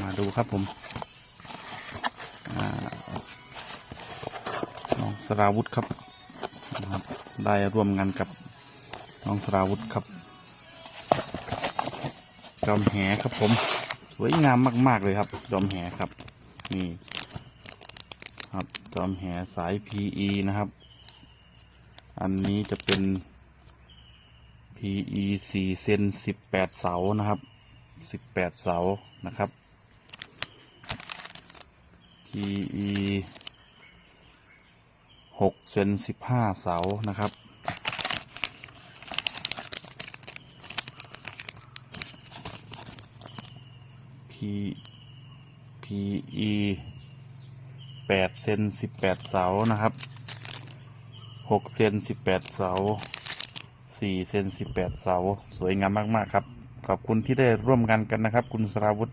มาดูครับผมน้องสราวุธครับนะครับ ได้ร่วมงานกับน้องสราวุธครับจอมแหครับผมสวยงามมาก ๆ เลยครับ จอมแหครับ นี่ครับจอมแหสาย PE นะครับ อันนี้จะเป็น PE สี่เซนสิบแปดเสานะครับสิบแปดเสานะครับ PE หกเซนสิบห้าเสานะครับ P PE แปดเซนสิบแปดเสานะครับหกเซนสิบแปดเสาสี่เซนสิบแปดเสา สวยงามมาก ๆ ครับ ขอบคุณที่ได้ร่วมงานกันนะครับ คุณสราวุธ